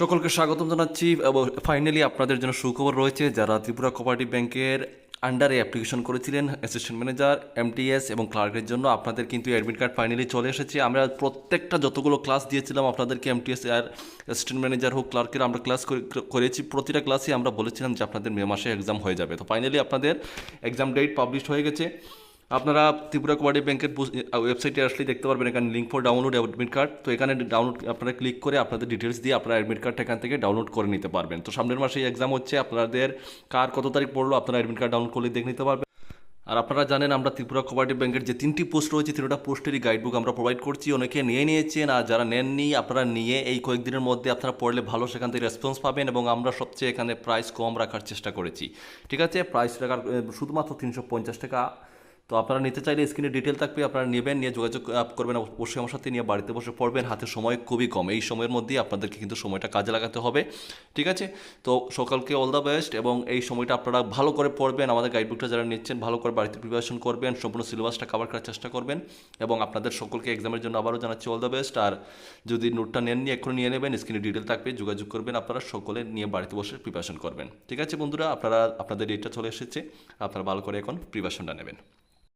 সকলকে স্বাগতম জানাচ্ছি এবং ফাইনালি আপনাদের জন্য সুখবর রয়েছে যারা ত্রিপুরা কোপারেটিভ ব্যাংকের আন্ডারে অ্যাপ্লিকেশন করেছিলেন অ্যাসিস্ট্যান্ট ম্যানেজার এমটিএস এবং ক্লার্কের জন্য। আপনাদের কিন্তু অ্যাডমিট কার্ড ফাইনালি চলে এসেছে। আমরা প্রত্যেকটা যতগুলো ক্লাস দিয়েছিলাম, আপনাদেরকে এমটিএস আর অ্যাসিস্ট্যান্ট ম্যানেজার হোক ক্লার্কের আমরা ক্লাস করেছি। প্রতিটা ক্লাসে আমরা বলেছিলাম যে আপনাদের মে মাসে এক্সাম হয়ে যাবে। তো ফাইনালি আপনাদের এক্সাম ডেট পাবলিশ হয়ে গেছে। আপনারা ত্রিপুরা কোপারেটিভ ব্যাংকের ওয়েবসাইটে আসলে দেখতে পারবেন এখানে link for download admit card তো এখানে ডাউনলোড আপনারা ক্লিক করে আপনাদের ডিটেলস দিয়ে আপনারা অ্যাডমিট কার্ডটা এখান থেকে ডাউনলোড করে নিতে পারবেন। তো সামনের মাসে এক্সাম হচ্ছে, আপনাদের কার কত তারিখ পড়ল আপনারা অ্যাডমিট কার্ড ডাউনলোড করলে দেখে নিতে পারবেন। আর আপনারা জানেন আমরা ত্রিপুরা কোপারেটিভ ব্যাংকের যে তিনটি পোস্ট রয়েছে, তিনটা পোস্টেরই গাইডবুক আমরা প্রোভাইড করছি। অনেকে নিয়ে নিয়েছেন, আর যারা নেননি, আপনারা নিয়ে এই কয়েকদিনের মধ্যে আপনারা পড়লে ভালো সেখান থেকে রেসপন্স পাবেন এবং আমরা সবচেয়ে এখানে প্রাইস কম রাখার চেষ্টা করেছি। ঠিক আছে? প্রাইস রাখার শুধুমাত্র তিনশো পঞ্চাশ টাকা। তো আপনারা নিতে চাইলে স্ক্রিনে ডিটেল থাকবে, আপনারা নেবেন, নিয়ে যোগাযোগ করবেন, অবশ্যই আমার সাথে নিয়ে বাড়িতে বসে পড়বেন। হাতে সময় খুবই কম। এই সময়ের মধ্যেই আপনাদেরকে কিন্তু সময়টা কাজে লাগাতে হবে। ঠিক আছে? তো সকালকে অল দ্য বেস্ট এবং এই সময়টা আপনারা ভালো করে পড়বেন। আমাদের গাইডবুকটা যারা নিচ্ছেন, ভালো করে বাড়িতে প্রিপারেশন করবেন, সম্পূর্ণ সিলেবাসটা কভার করার চেষ্টা করবেন এবং আপনাদের সকলকে এক্সামের জন্য আবারও জানাচ্ছি অল দ্য বেস্ট আর যদি নোটটা নেননি, এক্ষুনি নিয়ে নেবেন, স্ক্রিনে ডিটেল থাকবে, যোগাযোগ করবেন আপনারা, সকলে নিয়ে বাড়িতে বসে প্রিপারেশন করবেন। ঠিক আছে বন্ধুরা? আপনারা, আপনাদের ডেটটা চলে এসেছে। আপনারা ভালো করে এখন প্রিপারেশনটা নেবেন।